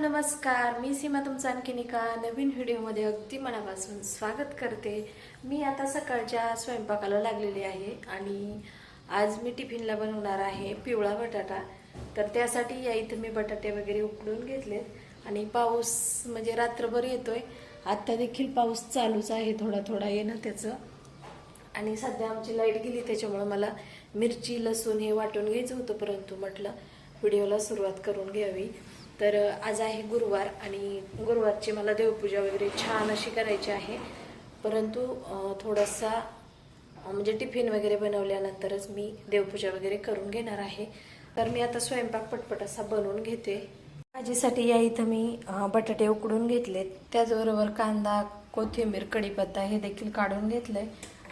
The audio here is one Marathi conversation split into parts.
नमस्कार मी सीमा तुमचं आणखीन एका नवीन व्हिडिओमध्ये अगदी मनापासून स्वागत करते. मी आता सकाळच्या स्वयंपाकाला लागलेली आहे आणि आज मी टिफिनला बनवणार आहे पिवळा बटाटा. तर त्यासाठी या इथं मी बटाटे वगैरे उकडून घेतलेत. आणि पाऊस म्हणजे रात्रभर येतोय. आत्ता देखील पाऊस चालूच आहे थोडा थोडा येणं त्याचं. आणि सध्या आमची लाइट गेली त्याच्यामुळं मला मिरची लसूण हे वाटून घ्यायचं होतं परंतु म्हटलं व्हिडिओला सुरुवात करून घ्यावी. तर आज आहे गुरुवार आणि गुरुवारची मला देवपूजा वगैरे छान अशी करायची आहे. परंतु थोडासा म्हणजे टिफिन वगैरे बनवल्यानंतरच मी देवपूजा वगैरे करून घेणार आहे. तर मी आता स्वयंपाक पटपट असा बनवून घेते. भाजीसाठी या इथं मी बटाटे उकडून घेतलेत. त्याचबरोबर कांदा कोथिंबीर कढीपत्ता हे देखील काढून घेतलंय.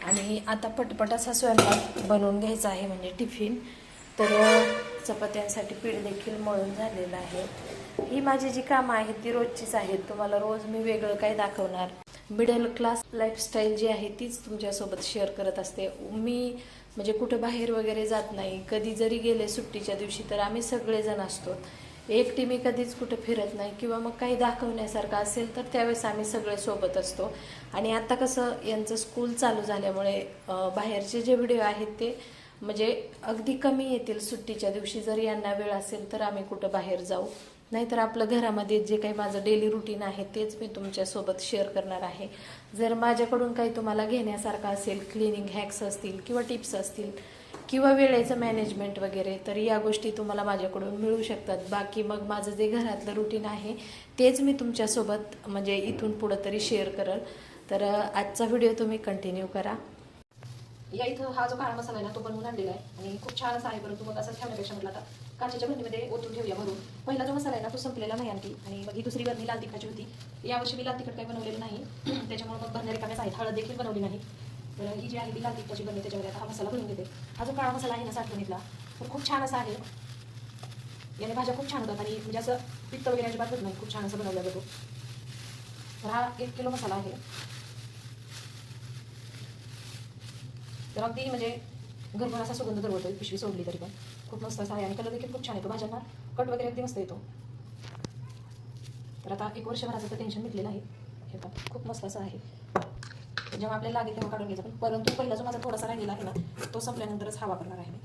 आणि आता पटपट असा स्वयंपाक बनवून घ्यायचा आहे म्हणजे टिफिन. तर चपात्यांसाठी पीठ देखील मळून झालेलं आहे. ही माझी जी कामं आहेत ती रोजचीच आहेत. तुम्हाला रोज मी वेगळं काय दाखवणार. मिडल क्लास लाईफस्टाईल जी आहे तीच तुमच्यासोबत शेअर करत असते. मी म्हणजे कुठं बाहेर वगैरे जात नाही. कधी जरी गेले सुट्टीच्या दिवशी तर आम्ही सगळेजण असतो. एकटी मी कधीच कुठं फिरत नाही किंवा मग काही दाखवण्यासारखं असेल तर त्यावेळेस आम्ही सगळे सोबत असतो. आणि आता कसं यांचं स्कूल चालू झाल्यामुळे बाहेरचे जे व्हिडिओ आहेत ते म्हणजे अगदी कमी येतील सुट्टीच्या दिवशी. जर यांना वेळ असेल तर आम्ही कुठं बाहेर जाऊ. नाहीतर आपलं घरामध्ये जे काही माझं डेली रुटीन आहे तेच मी तुमच्यासोबत शेअर करणार आहे. जर माझ्याकडून काही तुम्हाला घेण्यासारखं असेल क्लिनिंग हॅक्स असतील किंवा टिप्स असतील किंवा वेळेचं मॅनेजमेंट वगैरे तर या गोष्टी तुम्हाला माझ्याकडून मिळू शकतात. बाकी मग माझं जे घरातलं रुटीन आहे तेच मी तुमच्यासोबत म्हणजे इथून पुढं तरी शेअर करल. तर आजचा व्हिडिओ तुम्ही कंटिन्यू करा. या इथं हा जो काळा मसाला आहे ना तो बनवून आणलेला आहे. आणि खूप छान असा आहे. परंतु मग असं ठेवण्यापेक्षा म्हटलं आता काचेच्या भरणीमध्ये ओतून ठेवूया भरून. पहिला जो मसाला आहे ना तो संपलेला नाही आणखी. आणि मग ही दुसरी भरणी लाल तिखटाची होती यावर्षी मी लाल तिखट काही बनवलेलं नाही. त्याच्यामुळे मग भरण्या रिकाम्याच आहेत. हळद देखील बनवली नाही. तर ही जी आहे ती लाल तिखटाची बनली त्याच्यामध्ये आता हा मसाला बनवून घेते. हा जो काळा मसाला आहे ना साठवणीतला तो खूप छान असा आहे. याने भाज्या खूप छान होतात. आणि म्हणजे असं पित्त वगैरे अजिबात होत नाही. खूप छान असं बनवला जातो. तर हा एक किलो मसाला आहे. तर अगदी म्हणजे घरभर असा सुगंध दरवळतोय. पिशवी सोडली तरी पण. खूप मस्त असा आहे आणि कलर देखील खूप छान येतो भाज्यांना कट वगैरे अगदी मस्त येतो. तर आता एक वर्षभराचं तर टेन्शन मिटलेलं आहे. हे पण खूप मस्त असं आहे. जेव्हा आपल्याला लागेल तेव्हा काढून घ्यायचं पण. परंतु पहिला जो माझा थोडासा राहिलेला आहे ना तो संपल्यानंतरच हा वापरणार आहे मी.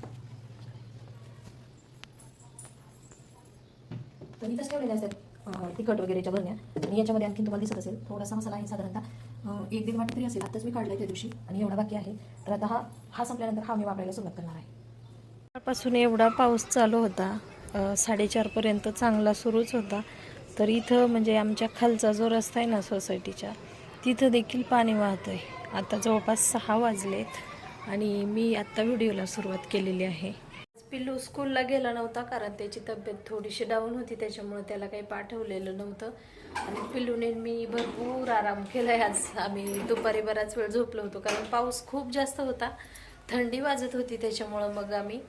तर इथंच ठेवलेले असतात अं, तिखट वगैरेच्या भरण्या आणि याच्यामध्ये आणखी तुम्हाला दिसत असेल थोडासा मसाला आहे साधारणतः एक दीड वाटी तरी असेल. आताच मी काढला त्या दिवशी आणि एवढा बाकी आहे. तर आता हा हा संपल्यानंतर हा मी वापरायला सुरुवात करणार आहे. पासून एवढा पाऊस चालू होता. साडेचारपर्यंत चांगला सुरूच होता. तर इथं म्हणजे आमच्या खालचा जो रस्ता आहे ना सोसायटीच्या तिथं देखील पाणी वाहत आहे आता जवळपास सहा वाजलेत आणि मी आत्ता व्हिडिओला सुरुवात केलेली आहे. पिल्लू स्कूलला गेला नव्हता कारण त्याची तब्येत थोडीशी डाऊन होती त्याच्यामुळं त्याला काही पाठवलेलं नव्हतं. आणि पिल्लूने मी भरपूर आराम केलाय आज. आम्ही दुपारी बराच वेळ झोपलो होतो कारण पाऊस खूप जास्त होता. थंडी वाजत होती त्याच्यामुळं मग आम्ही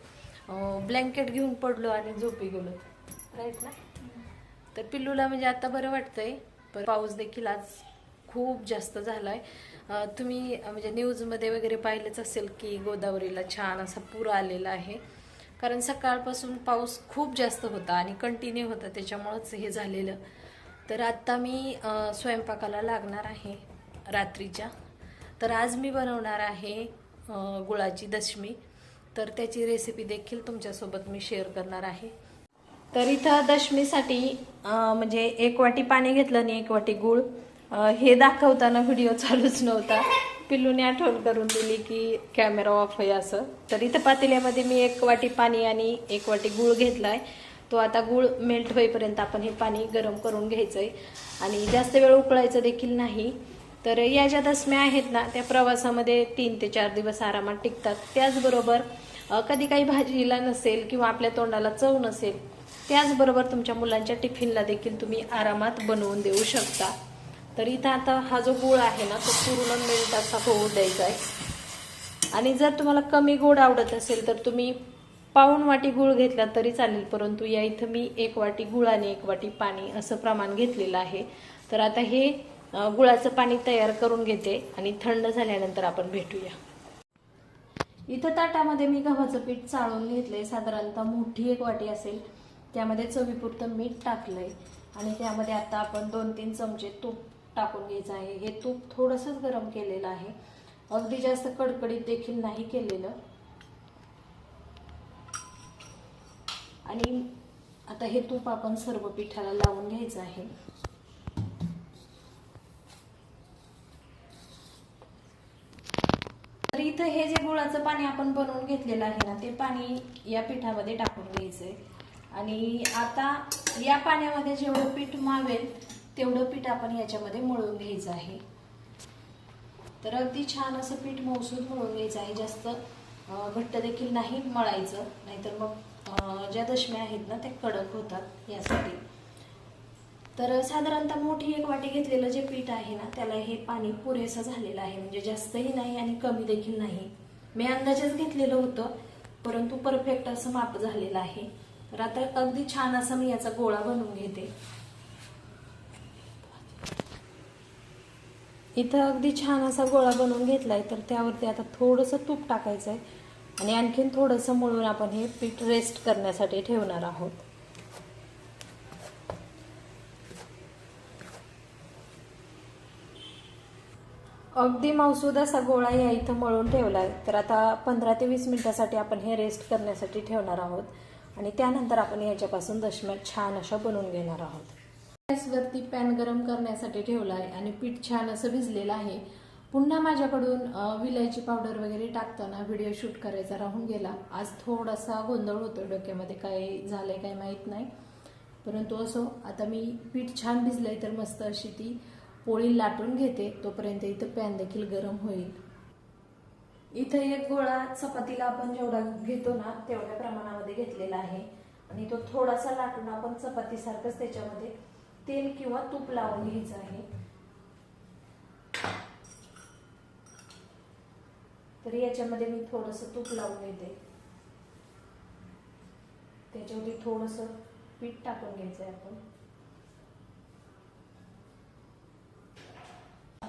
ब्लँकेट घेऊन पडलो आणि झोपी गेलो. राईट ना? तर पिल्लूला म्हणजे आता बरं वाटतंय पण पाऊस देखील आज खूप जास्त झालाय. आहे तुम्ही म्हणजे न्यूजमध्ये वगैरे पाहिलंच असेल की गोदावरीला छान असा पूर आलेला आहे. कारण सकाळपासून पाऊस खूप जास्त होता आणि कंटिन्यू होता त्याच्यामुळंच हे झालेलं. तर आत्ता मी स्वयंपाकाला लागणार आहे रात्रीच्या. तर आज मी बनवणार आहे गुळाची दशमी. तर त्याची रेसिपी देखील तुमच्यासोबत मी शेअर करणार आहे. तर इथं दशमीसाठी म्हणजे एक वाटी पाणी घेतलं आणि एक वाटी गूळ. हे दाखवताना व्हिडिओ चालूच नव्हता. पिल्लूने आठवण करून दिली की कॅमेरा ऑफ आहे असं. तर इथं पातेल्यामध्ये मी एक वाटी पाणी आणि एक वाटी गूळ घेतलाय. तो आता गूळ मेल्ट होईपर्यंत आपण हे पाणी गरम करून घ्यायचंय. आणि जास्त वेळ उकळायचं देखील नाही. तर या ज्या दसम्या आहेत ना त्या प्रवासामध्ये तीन ते चार दिवस आरामात टिकतात. त्याचबरोबर कधी काही भाजीला नसेल किंवा आपल्या तोंडाला चव नसेल त्याचबरोबर तुमच्या मुलांच्या टिफिनला देखील तुम्ही आरामात बनवून देऊ शकता. तर इथं आता हा जो गूळ आहे ना तो पूर्ण मेल्ट असा होऊ द्यायचा आहे. आणि जर तुम्हाला कमी गोड आवडत असेल तर तुम्ही पाऊण वाटी गूळ घेतला तरी चालेल परंतु या इथं मी एक वाटी गुळ आणि एक वाटी पाणी असं प्रमाण घेतलेलं आहे. तर आता हे गुळाचं पाणी तयार करून घेते आणि थंड झाल्यानंतर आपण भेटूया. इथं ताटामध्ये मी गव्हाचं पीठ चाळून घेतलंय. साधारणतः मोठी एक वाटी असेल. त्यामध्ये चवीपुरतं मीठ टाकलं आहे आणि त्यामध्ये आता आपण दोन तीन चमचे तूप टाकून घ्यायचं आहे. हे तूप थोडंसंच गरम केलेलं आहे. अगदी जास्त कडकडीत देखील नाही केलेलं. आणि आता हे तूप आपण सर्व पिठाला लावून घ्यायचं आहे तर इथं हे जे गुळाचं पाणी आपण बनवून घेतलेलं आहे ना ते पाणी या पिठामध्ये टाकून घ्यायचंय. आणि आता या पाण्यामध्ये जेवढं पीठ मावेल तेवढं पीठ आपण याच्यामध्ये मळून घ्यायचं आहे. तर अगदी छान असं पीठ मौसूद मळून घ्यायचं आहे. जास्त घट्ट देखील नाही मळायचं नाहीतर मग ज्या दशम्या आहेत ना ते कडक होतात यासाठी. तर साधारणतः मोठी एक वाटी घेतलेलं जे पीठ आहे ना त्याला हे पाणी पुरेसं झालेलं आहे. म्हणजे जास्तही नाही आणि कमी देखील नाही. मी अंदाजेच घेतलेलं होतं परंतु परफेक्ट असं माप झालेलं आहे. तर आता अगदी छान असं मी याचा गोळा बनवून घेते. इथं अगदी छान असा गोळा बनवून घेतलाय तर त्यावरती आता थोडंसं तूप टाकायचं आहे आणि आणखीन थोडंसं मळून आपण हे पीठ रेस्ट करण्यासाठी ठेवणार आहोत. अगदी मौसूद असा गोळा या इथं मळून ठेवला आहे तर आता पंधरा ते वीस मिनिटासाठी आपण हे रेस्ट करण्यासाठी ठेवणार आहोत. आणि त्यानंतर आपण याच्यापासून दशम्या छान अशा बनवून घेणार आहोत. गॅसवरती पॅन गरम करण्यासाठी ठेवला आहे आणि पीठ छान असं भिजलेलं आहे. पुन्हा माझ्याकडून विलायची पावडर वगैरे टाकताना व्हिडिओ शूट करायचा राहून गेला. आज थोडासा गोंधळ होतो डोक्यामध्ये. काय आहे काय माहीत नाही. परंतु असो आता मी पीठ छान भिजलं आहे तर मस्त अशी ती पोळी लाटून घेते तोपर्यंत इथं पॅन देखील गरम होईल. इथं एक गोळा चपातीला आपण जेवढा घेतो ना तेवढ्या प्रमाणामध्ये घेतलेला आहे. आणि तो थोडासा लाटून आपण चपातीसारखंच त्याच्यामध्ये तेल किंवा तूप लावून घ्यायचं आहे. तर याच्यामध्ये मी थोडंसं तूप लावून घेते. त्याच्यावरती थोडंसं पीठ टाकून घ्यायचं आहे आपण.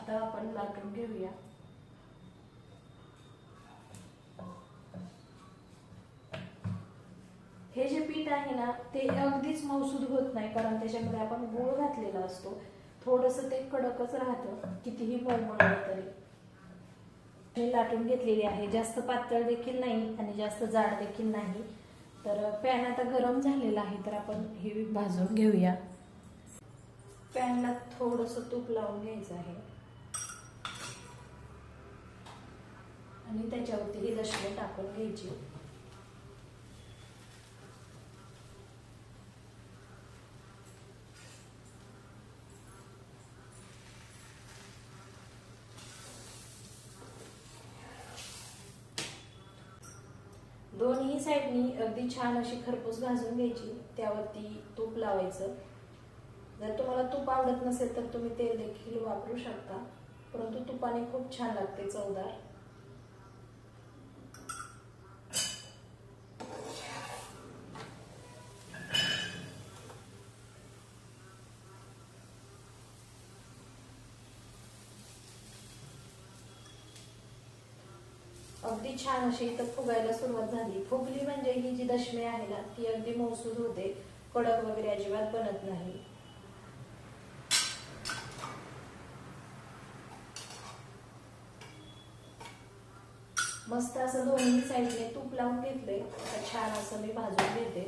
आता आपण लाटून घेऊया. हे जे पीठ आहे ना ते अगदीच मौसूद होत नाही कारण त्याच्यामध्ये आपण गूळ घातलेला असतो. थोडस ते कडकच राहतं कितीही मऊ तरी. हे लाटून घेतलेली आहे. जास्त पातळ देखील नाही आणि जास्त जाड देखील नाही. तर पॅन आता गरम झालेला आहे तर आपण हे भाजून घेऊया. पॅनला थोडस तूप लावून घ्यायचं आहे. आणि त्याच्यावरती ही दशमी टाकून घ्यायची. दोन्ही साईडनी अगदी छान अशी खरपूस भाजून घ्यायची. त्यावरती तूप लावायचं. जर तुम्हाला तूप आवडत नसेल तर तुम्ही तेल देखील वापरू शकता. परंतु तुपाने खूप छान लागते चवदार. अगदी छान अशी इथं फुगायला सुरुवात झाली. फुगली म्हणजे ही जी दशमी आहे ना ती अगदी मौसूद होते. कडक वगैरे अजिबात बनत नाही. मस्त असं दोन्ही साईडने तूप लावून घेतले छान असं मी भाजून घेते.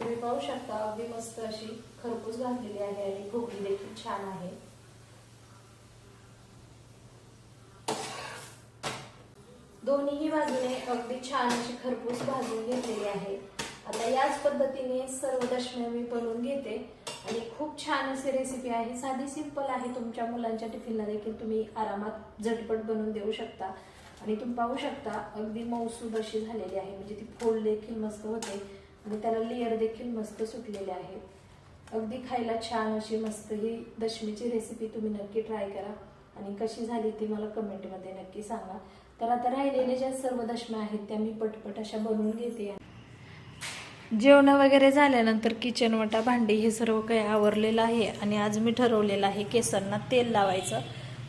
तुम्ही पाहू शकता अगदी मस्त अशी खरपूस घातलेली आहे आणि फुगली देखील छान आहे. दोन्हीही बाजूने अगदी छान अशी खरपूस भाजून घेतलेली आहे. आता याच पद्धतीने सर्व दशम्या मी बनवून घेते. आणि खूप छान अशी रेसिपी आहे. साधी सिंपल आहे. तुमच्या मुलांच्या टिफिनला देखील तुम्ही आरामात झटपट बनवून देऊ शकता. आणि तुम्ही पाहू शकता अगदी मौसूद अशी झालेली आहे. म्हणजे ती फोल्ड देखील मस्त होते. आणि त्याला लेअर देखील मस्त सुटलेले आहे. अगदी खायला छान अशी मस्त ही दशमीची रेसिपी तुम्ही नक्की ट्राय करा. आणि कशी झाली ती मला कमेंटमध्ये नक्की सांगा. तर आता राहिलेले ज्या सर्व दशम्या आहेत त्या मी पटपट अशा बनवून घेते. जेवण वगैरे झाल्यानंतर किचन वटा भांडी हे सर्व काही आवरलेलं आहे आणि आज मी ठरवलेलं आहे केसांना तेल लावायचं.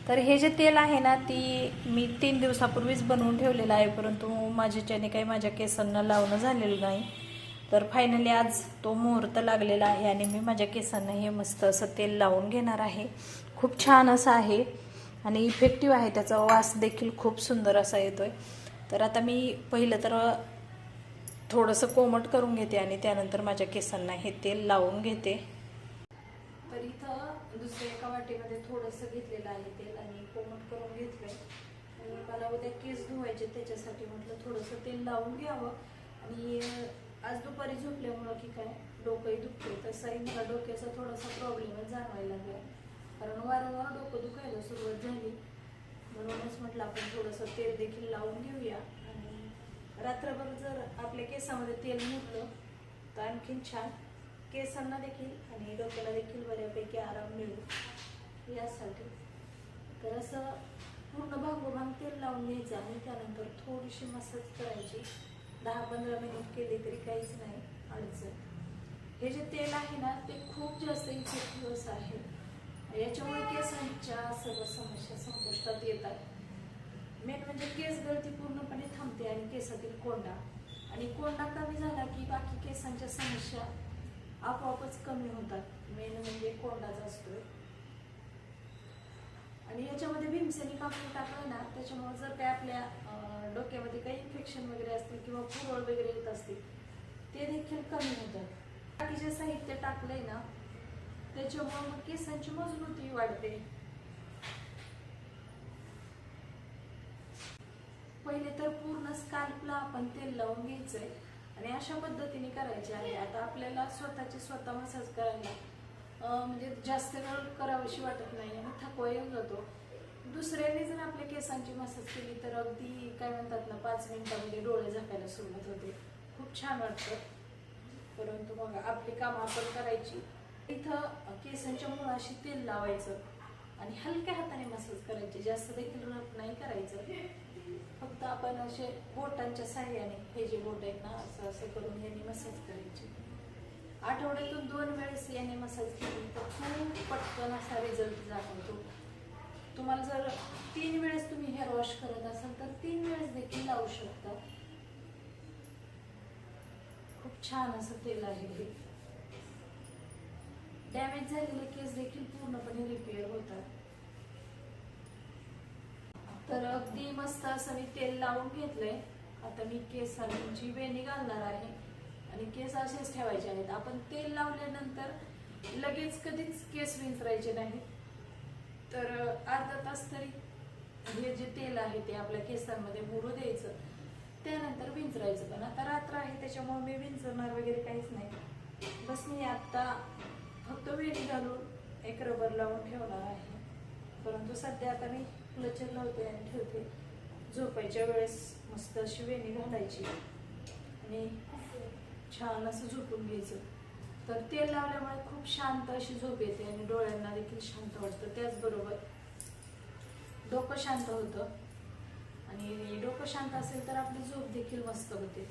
तर हे जे तेल आहे ना ती मी तीन दिवसापूर्वीच बनवून ठेवलेलं आहे परंतु माझ्याच्याने काही माझ्या केसांना लावणं झालेलं नाही. तर फायनली आज तो मुहूर्त लागलेला आहे आणि मी माझ्या केसांना हे मस्त असं तेल लावून घेणार आहे. खूप छान असं आहे. आणि इफेक्टिव्ह आहे. त्याचा वास देखील खूप सुंदर असा येतोय. तर आता मी पहिलं तर थोडंसं कोमट करून घेते आणि त्यानंतर माझ्या केसांना हे तेल लावून घेते. तर इथं दुसऱ्या एका वाटीमध्ये थोडंसं घेतलेलं आहे तेल आणि कोमट करून घेतलंय. आणि मला उद्या केस धुवायचे त्याच्यासाठी म्हटलं थोडंसं तेल लावून घ्यावं. आणि आज दुपारी झोपल्यामुळं की काय डोकंही दुखते तसाही मला डोक्याचा थोडासा प्रॉब्लेमच जाणवायला लागला कारण वारंवार डोकं दुखायला सुरुवात झाली. म्हणूनच म्हटलं आपण थोडंसं तेल देखील लावून घेऊया. आणि रात्रभर जर आपल्या केसामध्ये तेल मुरलं तर आणखीन छान केसांना देखील आणि डोक्याला देखील बऱ्यापैकी आराम मिळेल. यासाठी तर असं पूर्ण भागोभाग तेल लावून घ्यायचं आणि त्यानंतर थोडीशी मसाज करायची. दहा पंधरा मिनिट केली तरी काहीच नाही अडचण. हे जे तेल आहे ना ते खूप जास्त इफेक्टिव्ह असं आहे. याच्यामुळे केसांच्या सर्व समस्या संपुष्टात येतात. मेन म्हणजे केस गळती पूर्णपणे थांबते आणि केसातील कोंडा. आणि कोंडा कमी झाला की बाकी केसांच्या समस्या आपोआपच कमी होतात. मेन म्हणजे कोंडाच असतोय. आणि याच्यामध्ये भीमसेनी कापून टाकलं ना त्याच्यामुळे जर काय आपल्या डोक्यामध्ये काही इन्फेक्शन वगैरे असतील किंवा पुरळ वगैरे येत असतील ते देखील कमी होतात. बाकीचे साहित्य टाकलंय ना त्याच्यामुळे मग केसांची मजबूती वाढते. पहिले तर पूर्ण स्काल्पला आपण तेल लावून घ्यायचंय आणि अशा पद्धतीने करायचे आहे. आता आपल्याला स्वतःची स्वतः मसाज करायला म्हणजे जास्त वेळ करावीशी वाटत नाही आणि थकवा येऊन जातो. दुसऱ्याने जर आपल्या केसांची मसाज केली तर अगदी काय म्हणतात ना पाच मिनिटामध्ये डोळे झाकायला सुरुवात होते. खूप छान वाटतं. परंतु मग आपली कामं आपण करायची. इथं केसांच्या मुळाशी तेल लावायचं आणि हलक्या हाताने मसाज करायचे. जास्त देखील रफ नाही करायचं. फक्त आपण असे बोटांच्या साह्याने हे जे बोट आहेत ना असं असं करून याने मसाज करायची. आठवड्यातून दोन वेळेस याने मसाज केली तर खूप पटकन असा रिझल्ट जाणवतो. तुम्हाला जर तीन वेळेस तुम्ही हेअर वॉश करत असाल तर तीन वेळेस देखील लावू शकता. खूप छान असं तेल आहे हे डॅमेज झालेले केस देखील पूर्णपणे रिपेअर होतात. तर अगदी मस्त असं मी तेल लावून घेतलंय. आता मी केसांची वेणी घालणार आहे. आणि केस असेच ठेवायचे आहेत. आपण तेल लावल्यानंतर लगेच कधीच केस विंचरायचे नाही. तर अर्धा तास तरी हे जे तेल आहे ते आपल्या केसांमध्ये मुरू द्यायचं. त्यानंतर विंचरायचं. पण आता रात्र आहे त्याच्यामुळे मी विंचरणार वगैरे काहीच नाही. बस मी आता फक्त वेणी घालून एक रबर लावून ठेवणार आहे. परंतु सध्या आता मी क्लचर लावते आणि ठेवते. झोपायच्या वेळेस मस्त अशी वेणी घालायची. आणि छान असं झोपून घ्यायचं. तर तेल लावल्यामुळे खूप शांत अशी झोप येते आणि डोळ्यांना देखील शांत वाटतं. त्याचबरोबर डोकं शांत होतं. आणि डोकं शांत असेल तर आपली झोप देखील मस्त होते.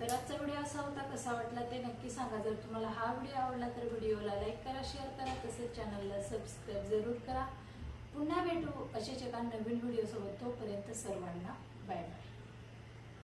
तर आजचा व्हिडिओ असा होता कसा वाटला ते नक्की सांगा. जर तुम्हाला हा व्हिडिओ आवडला तर व्हिडिओला लाईक करा शेअर करा तसेच चॅनलला सबस्क्राईब जरूर करा. पुन्हा भेटू अशाच एका नवीन व्हिडिओसोबत. तोपर्यंत सर्वांना बाय बाय